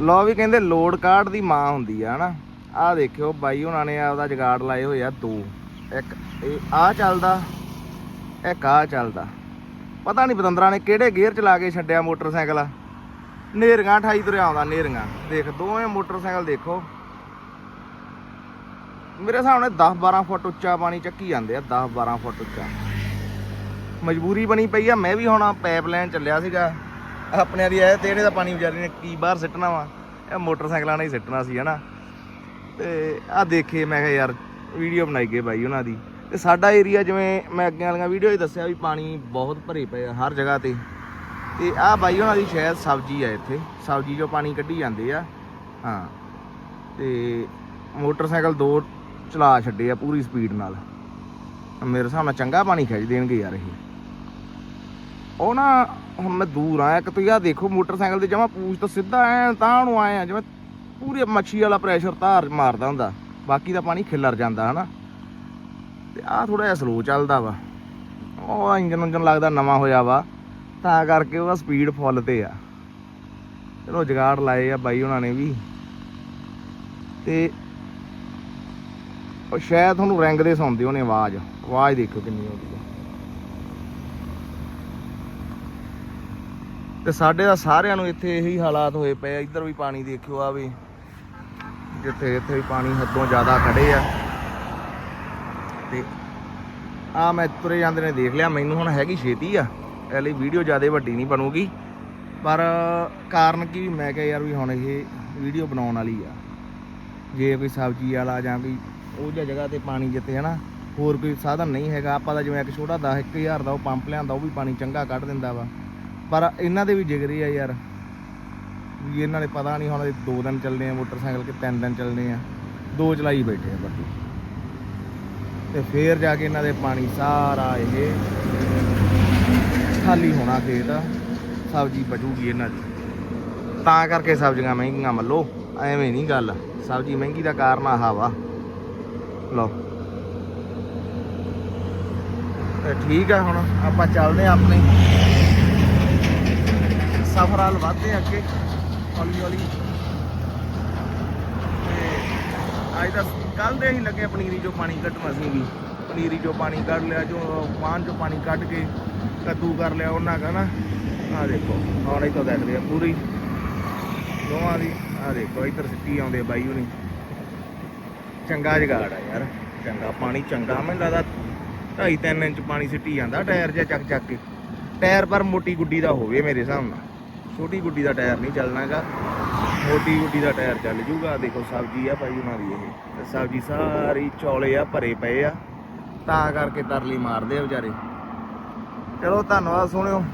ਲੋ ਵੀ ਕਹਿੰਦੇ load card ਦੀ ਮਾਂ ਹੁੰਦੀ ਆ, ਹਨਾ? ਆਹ ਦੇਖਿਓ ਬਾਈ ਉਹਨਾਂ ਨੇ ਆਪਦਾ ਜਗਾੜ ਲਾਏ ਹੋਏ ਆ ਦੋ। ਇੱਕ ਇਹ ਆ ਚੱਲਦਾ, ਇੱਕ ਆ ਚੱਲਦਾ। ਪਤਾ ਨਹੀਂ ਪਤੰਦਰਾਂ ਨੇ ਕਿਹੜੇ ਗੇਅਰ ਚ ਲਾ ਕੇ ਛੱਡਿਆ ਮੋਟਰਸਾਈਕਲ। ਨੇਰੀਆਂ 28 ਤੁਰਿਆ ਆਉਂਦਾ, ਨੇਰੀਆਂ। ਦੇਖ, ਦੋਵੇਂ ਮੋਟਰਸਾਈਕਲ ਦੇਖੋ। ਮੇਰੇ ਹਿਸਾਬ ਨਾਲ 10 12 ਫੁੱਟ ਉੱਚਾ ਪਾਣੀ ਚੱਕੀ ਜਾਂਦੇ ਆ 10 12 ਫੁੱਟ ਉੱਚਾ। ਮਜਬੂਰੀ ਬਣੀ ਪਈ ਆ, ਮੈਂ ਵੀ ਹੁਣ ਪਾਈਪਲਾਈਨ ਚੱਲਿਆ ਸੀਗਾ। ਆਪਣੇ ਦੀ ਐ ਤੇ ਇਹਨੇ ਦਾ ਪਾਣੀ ਵਿਚਾਰੀ ਨੇ ਕੀ ਬਾਹਰ ਸਿੱਟਣਾ ਵਾ। ਇਹ ਮੋਟਰਸਾਈਕਲਾਂ ਨਾਲ ਹੀ ਸਿੱਟਣਾ ਸੀ, ਹਨਾ। ਤੇ ਆ ਦੇਖੇ, ਮੈਂ ਕਿਹਾ ਯਾਰ, ਵੀਡੀਓ ਬਣਾਈ ਗਏ ਬਾਈ ਉਹਨਾਂ ਦੀ। ਤੇ ਸਾਡਾ ਏਰੀਆ ਜਿਵੇਂ ਮੈਂ ਅੱਗੇ ਵਾਲੀਆਂ ਵੀਡੀਓ 'ਚ ਦੱਸਿਆ ਵੀ ਪਾਣੀ ਬਹੁਤ ਭਰੇ ਪਏ ਆ ਹਰ ਜਗ੍ਹਾ ਤੇ। ਤੇ ਆ ਬਾਈ ਉਹਨਾਂ ਦੀ ਸ਼ਾਇਦ ਸਬਜ਼ੀ ਆ ਇੱਥੇ, ਸਬਜ਼ੀ ਜੋ ਪਾਣੀ ਕੱਢੀ ਜਾਂਦੇ ਆ। ਹਾਂ। ਤੇ ਮੋਟਰਸਾਈਕਲ ਦੋ ਚਲਾ ਛੱਡੇ ਆ ਪੂਰੀ ਸਪੀਡ ਨਾਲ। ਮੇਰੇ ਹਿਸਾਬ ਨਾਲ ਚੰਗਾ ਪਾਣੀ ਖਿੱਚ ਦੇਣਗੇ ਯਾਰ ਇਹ। ਉਹ ਨਾ ਹੁਣ ਮੈਂ ਦੂਰ ਆ, ਇੱਕ ਤੁਸੀਂ ਆ ਦੇਖੋ ਮੋਟਰਸਾਈਕਲ ਤੇ ਜਮਾ ਪੂਛ ਤੋਂ ਸਿੱਧਾ ਐ ਤਾਂ ਨੂੰ ਆਏ ਆ, ਜਿਵੇਂ ਪੂਰੀ ਮੱਛੀ ਵਾਲਾ ਪ੍ਰੈਸ਼ਰ ਧਾਰ ਮਾਰਦਾ ਹੁੰਦਾ, ਬਾਕੀ ਦਾ ਪਾਣੀ ਖਿਲਰ ਜਾਂਦਾ, ਹਨਾ? ਤੇ ਆ ਥੋੜਾ ਜਿਹਾ ਸਲੋ ਚੱਲਦਾ ਵਾ। ਉਹ ਇੰਜਨ ਉਂਜਨ ਲੱਗਦਾ ਨਵਾਂ ਹੋਇਆ ਵਾ, ਤਾਂ ਕਰਕੇ ਉਹਦਾ ਸਪੀਡ ਫੁੱਲ ਤੇ ਆ। ਚਲੋ ਜਗਾੜ ਲਾਏ ਆ ਬਾਈ ਉਹਨਾਂ ਨੇ ਵੀ। ਤੇ ਉਹ ਸ਼ਾਇਦ ਤੁਹਾਨੂੰ ਰਿੰਗ ਦੇ ਸੁਣਦੇ ਹੋਣੇ ਆਵਾਜ਼ ਆਵਾਜ਼ ਦੇਖੋ ਕਿੰਨੀ ਆਉਂਦੀ ਹੈ ਤੇ ਸਾਡੇ ਦਾ ਸਾਰਿਆਂ ਨੂੰ ਇੱਥੇ ਇਹੀ ਹਾਲਾਤ ਹੋਏ ਪਏ ਆ। ਇੱਧਰ ਵੀ ਪਾਣੀ ਦੇਖਿਓ ਆ ਵੀ, ਜਿੱਥੇ ਇੱਥੇ ਵੀ ਪਾਣੀ ਹੱਦੋਂ ਜ਼ਿਆਦਾ ਖੜੇ ਆ। ਤੇ ਆ ਮੈਂ ਤੁਰੇ ਜਾਂਦੇ ਨੇ ਦੇਖ ਲਿਆ, ਮੈਨੂੰ ਹੁਣ ਹੈਗੀ ਛੇਤੀ ਆ। ਇਹ ਲਈ ਵੀਡੀਓ ਜ਼ਿਆਦਾ ਵੱਡੀ ਨਹੀਂ ਬਣੂਗੀ। ਪਰ ਕਾਰਨ ਕੀ, ਮੈਂ ਕਿਹਾ ਯਾਰ ਵੀ ਹੁਣ ਇਹ ਵੀਡੀਓ ਬਣਾਉਣ ਵਾਲੀ ਆ। ਜੇ ਕੋਈ ਸਬਜ਼ੀ ਵਾਲਾ ਜਾਂ ਕੋਈ ਉਹ ਜਿਹਾ ਜਗ੍ਹਾ ਤੇ ਪਾਣੀ ਜਿੱਥੇ ਹਨਾ, ਹੋਰ ਕੋਈ ਸਾਧਨ ਨਹੀਂ ਹੈਗਾ। ਆਪਾਂ ਦਾ ਜਿਵੇਂ ਇੱਕ ਛੋਟਾ 10 1000 ਦਾ ਉਹ ਪੰਪ ਲਿਆਂਦਾ, ਉਹ ਵੀ ਪਾਣੀ ਚੰਗਾ ਕੱਢ ਦਿੰਦਾ ਵਾ। ਪਰ ਇਹਨਾਂ ਦੇ ਵੀ ਜਿਗਰੇ ਆ ਯਾਰ। ਵੀ ਇਹਨਾਂ ਨੇ ਪਤਾ ਨਹੀਂ ਹੁਣ ਦੋ ਦਿਨ ਚੱਲਨੇ ਆ ਮੋਟਰਸਾਈਕਲ ਕਿ ਤਿੰਨ ਦਿਨ ਚੱਲਨੇ ਆ। ਦੋ ਚਲਾਈ ਬੈਠੇ ਆ ਬੱਤੀ ਤੇ ਫੇਰ ਜਾ ਕੇ ਇਹਨਾਂ ਦੇ ਪਾਣੀ ਸਾਰਾ ਇਹ ਖਾਲੀ ਹੋਣਾ ਖੇਤ। ਸਬਜ਼ੀ ਬਚੂਗੀ ਇਹਨਾਂ ਦੀ। ਤਾਂ ਕਰਕੇ ਸਬਜ਼ੀਆਂ ਮਹਿੰਗੀਆਂ ਮੱਲੋ। ਐਵੇਂ ਨਹੀਂ ਗੱਲ। ਸਬਜ਼ੀ ਮਹਿੰਗੀ ਦਾ ਕਾਰਨ ਆਹ ਵਾ। ਲਓ। ਠੀਕ ਆ ਹੁਣ। ਆਪਾਂ ਚੱਲਦੇ ਆ ਆਪਣੇ। ਸਫ਼ਰਾਲ ਵੱਲ ਵਧਦੇ ਅੱਗੇ, ਹੌਲੀ ਹੌਲੀ। ਤੇ ਅੱਜ ਤਾਂ ਕੱਲ ਦੇ ਅਸੀਂ ਲੱਗੇ ਪਨੀਰੀ ਚੋਂ ਪਾਣੀ ਕੱਢਣਾ ਸੀ ਵੀ। ਪਨੀਰੀ ਚੋਂ ਪਾਣੀ ਕੱਢ ਲਿਆ, ਜੋ ਪਾਨ ਚੋਂ ਪਾਣੀ ਕੱਢ ਕੇ ਕੱਦੂ ਕਰ ਲਿਆ ਉਹਨਾਂ ਕਾ ਨਾ। ਆ ਦੇਖੋ, ਹੁਣ ਇਹ ਤਾਂ ਦੇਖਦੇ ਆ ਪੂਰੀ। ਦੋਵਾਂ ਦੀ ਆ ਦੇਖੋ, ਇੱਧਰ ਸਿੱਟੀ ਆਉਂਦੇ ਬਾਈ ਹੁਣੀ। ਚੰਗਾ ਜਗਾੜ ਆ ਯਾਰ, ਚੰਗਾ ਪਾਣੀ, ਚੰਗਾ। ਮੈਨੂੰ ਲੱਗਦਾ ਢਾਈ ਤਿੰਨ ਇੰਚ ਪਾਣੀ ਸਿੱਟੀ ਜਾਂਦਾ, ਟਾਇਰ ਜਿਹਾ ਚੱਕ ਚੱਕ ਕੇ। ਟਾਇਰ ਪਰ ਮੋਟੀ ਗੁੱਡੀ ਦਾ ਹੋਵੇ ਮੇਰੇ ਹਿਸਾਬ ਨਾਲ। ਛੋਟੀ ਗੁੱਡੀ ਦਾ ਟਾਇਰ ਨਹੀਂ ਚੱਲਣਾਗਾ ਮੋਟੀ ਗੁੱਡੀ ਦਾ ਟਾਇਰ ਚੱਲ ਜੂਗਾ। ਦੇਖੋ ਸਬਜ਼ੀ ਆ ਭਾਈ ਉਹਨਾਂ ਦੀ ਇਹ। ਸਬਜ਼ੀ ਸਾਰੀ ਚੌਲੇ ਆ, ਭਰੇ ਪਏ ਆ। ਤਾਂ ਕਰਕੇ ਤਰਲੀ ਮਾਰਦੇ ਆ ਵਿਚਾਰੇ। ਚਲੋ, ਧੰਨਵਾਦ ਸੁਣਿਓ।